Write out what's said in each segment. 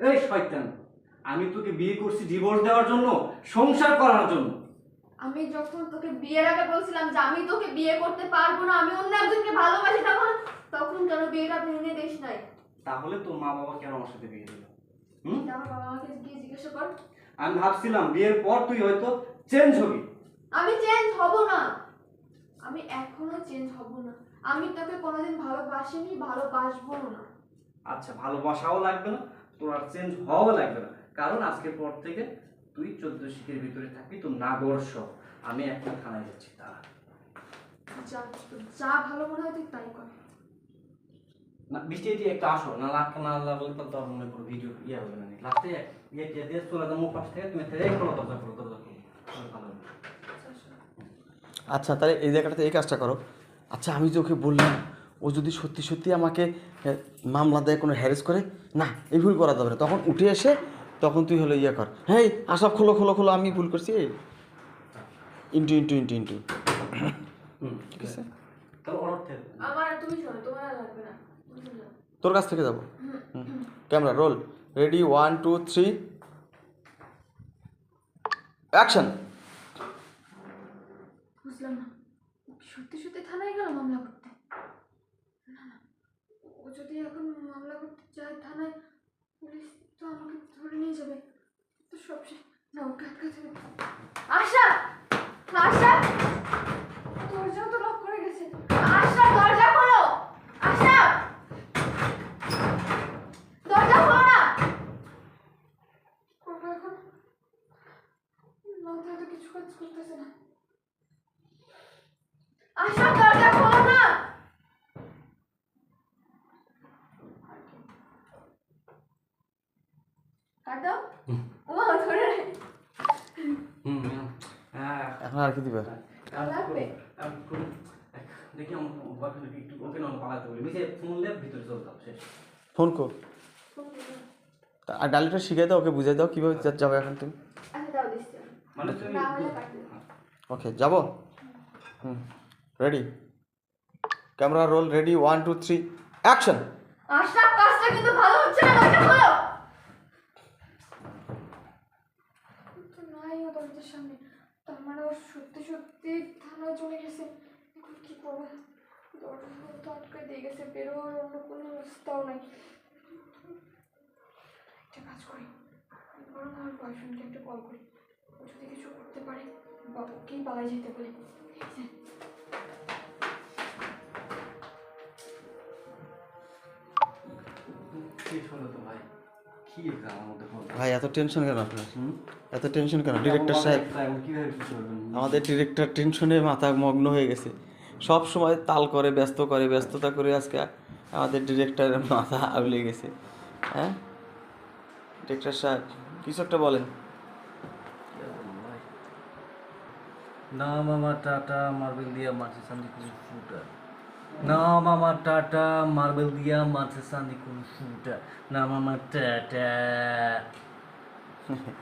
এই শয়তান আমি তোকে বিয়ে করছি ডিভোর্স দেওয়ার জন্য সংসার করার জন্য। আমি যখন তোকে বিয়ের আগে বলছিলাম যে আমি তোকে বিয়ে করতে পারব না আমি অন্য একজনকে ভালোবাসি তখন তখন কেন বিয়েটা ভেঙে দিস নাই? তাহলে তোর মা বাবা কেন আমার সাথে বিয়ে দিল? হুম? আমার বাবা আমাকে গিয়ে জিজ্ঞাসা কর। আমি ভাবছিলাম বিয়ের পর তুই হয়তো চেঞ্জ হবি। আমি চেঞ্জ হব না। আমি এখনও চেঞ্জ হব না। আমি তোকে কোনোদিন ভালোবাসিনি ভালোবাসবো না। আচ্ছা ভালোবাসাও লাগবে না তোর আর চেঞ্জ হওয়া লাগবে না। কারণ আজকের পর থেকে তুই চোদ্দ শিখের ভিতরে থাকবি তোর নাগর্ষ আমি এখন থানায় যাচ্ছি তারা যা ভালো মনে হয় তুই তাই কর। না বৃষ্টি এটি একটু আসো না লাখ না তো তোর মনে করো ভিডিও ইয়ে হবে না লাস্টে ইয়ে দিয়ে দিয়ে চলে যাব মুখ পাশ থেকে তুমি থেকে কোনো দরজা করো দরজা করো ভালো আচ্ছা তাহলে এই জায়গাটাতে এই কাজটা করো। আচ্ছা আমি যে ওকে বললাম ও যদি সত্যি সত্যি আমাকে মামলা দেয় কোনো হ্যারেস করে না এই ভুল করা যাবে না। তখন উঠে এসে তখন তুই হলো ইয়ে কর। হ্যাঁ আসাব খোলো খোলো খোলো আমি ভুল করছি এই। Into into into into. ঠিক আছে? তাহলে অর্ডার থেকে আমার তুমি শোনো তোমার আর লাগবে না। বুঝলাম। তোর কাছ থেকে যাব? Camera roll. Ready one two three. Action. বুঝলাম না। সত্যি সত্যি থানায় গেল মামলা করতে? যদি এখন মামলা করতে যায় থানায়, পুলিশ তো আমাকে ধরে নিয়ে যাবে। তো সব। না, ওকে আটকাতে আশা! আশা দরজাও তো লক করে গেছে আশা দরজা খোলো আশা দরজা খোলো না করব এখন মাথায় তো কিছু কাজ করতেছে না আশা দরজা খোলো না কাটো ও ধরে নে। হুম হুম। হ্যাঁ এখন আর কি দিবে? লাগবে? দেখি আমার বয়ফ্রেন্ড একটু ওকে না পালাতে বলি। নিচে ফোন কর। আর ডালিটা শিখাই দাও ওকে বুঝাই দাও কীভাবে যা- যাবে এখন তুমি। আচ্ছা আমি। মানে ওকে যাব? হুম ready camera roll ready one two three action আশা কাজটা কিন্তু ভালো হচ্ছে না দরজা খোলো তো নাই ও দরজার সামনে। তার মানে ও সত্যি সত্যি থানায় চলে গেছে। এখন কি করব? দরজা তো আটকে দিয়ে গেছে বেরোয়ার অন্য কোনো রাস্তাও নাই। একটা কাজ করি, বরং আমার বয়ফ্রেন্ডকে একটা কল করি। ও যদি কিছু করতে পারে, বা ওকেই পালাই যেতে বলে। ঠিক আছে শেষ হলো তো ভাই এত টেনশন কেন আপনার? এত টেনশন কেন? ডিরেক্টর সাহেব। কিছু আমাদের ডিরেক্টর টেনশনে মাথা মগ্ন হয়ে গেছে। সব সময় তাল করে ব্যস্ত করে ব্যস্ততা করে আজকে আমাদের ডিরেক্টরের মাথা আউলে গেছে। হ্যাঁ? ডিরেক্টর সাহেব কিছু একটা বলেন। নাম আমার টাটা মার্বেল দিয়া মারছে সান্দি কোনো শুটার না মামা টাটা মার্বেল দিয়া মারছে সান্দি কোনো শুটার না মামা টাটা।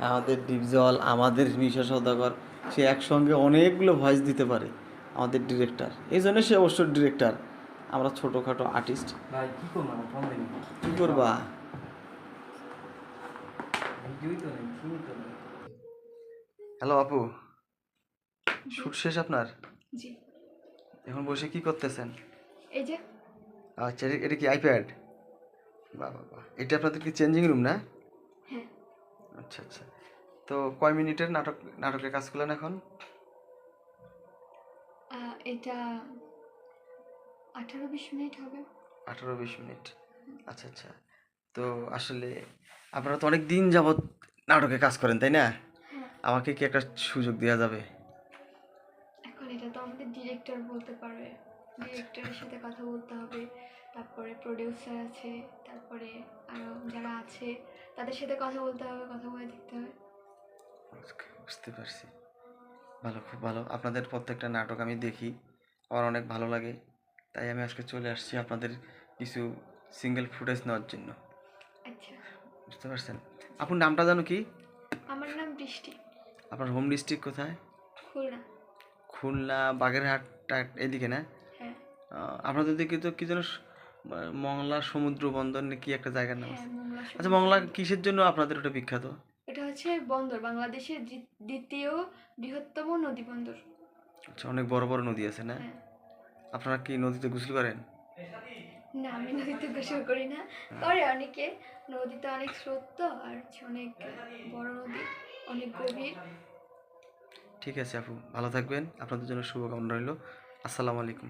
আমাদের ডিপজল আমাদের মিশা সৌদাগর সে একসঙ্গে অনেকগুলো ভয়েস দিতে পারে আমাদের ডিরেক্টর এই জন্য সে অবশ্য ডিরেক্টর আমরা ছোটোখাটো আর্টিস্ট ভাই কি করব আমার? কী করবা? হ্যালো আপু শুট শেষ আপনার? জি। এখন বসে কি করতেছেন? এই যে। আচ্ছা এটা- কি আইপ্যাড বাহ বাহ বাহ। এটা আপনাদের কি চেঞ্জিং রুম না? হ্যাঁ। আচ্ছা আচ্ছা। তো কয় মিনিটের নাটক নাটকের কাজ করলেন এখন? এটা আঠারো বিশ মিনিট হবে। আঠারো বিশ মিনিট। আচ্ছা আচ্ছা। তো আসলে আপনারা তো অনেক দিন যাবৎ নাটকে কাজ করেন তাই না? হ্যাঁ। আমাকে কি একটা সুযোগ দেওয়া যাবে? ডিরেক্টর বলতে পারবে ডিরেক্টরের সাথে কথা বলতে হবে তারপরে প্রডিউসার আছে তারপরে আরও যারা আছে তাদের সাথে কথা বলতে হবে কথা বলে দেখতে হবে। বুঝতে পারছি। ভালো খুব ভালো। আপনাদের প্রত্যেকটা নাটক আমি দেখি আমার অনেক ভালো লাগে। তাই আমি আজকে চলে আসছি আপনাদের কিছু সিঙ্গেল ফুটেজ নেওয়ার জন্য। আচ্ছা। বুঝতে পারছেন? আপনার নামটা জানো কি? আমার নাম বৃষ্টি। আপনার হোম ডিস্ট্রিক্ট কোথায়? খুলনা। খুলনা বাগেরহাট এদিকে না? হ্যাঁ। আপনাদের দিকে তো কি যেন মংলা সমুদ্র বন্দর নাকি একটা জায়গার নাম আছে। হ্যাঁ আচ্ছা মংলা। কিসের জন্য আপনাদের ওটা বিখ্যাত? এটা হচ্ছে বন্দর বাংলাদেশের দ্বিতীয় বৃহত্তম নদী বন্দর আচ্ছা অনেক বড় বড় নদী আছে না? হ্যাঁ। আপনারা কি নদীতে গোসল করেন? না আমি নদীতে গোসল করি না। করে অনেকে। নদীতে অনেক স্রোত তো আর অনেক বড় নদী অনেক গভীর। ঠিক আছে আপু ভালো থাকবেন। আপনাদের জন্য শুভকামনা রইল। আসসালামু আলাইকুম।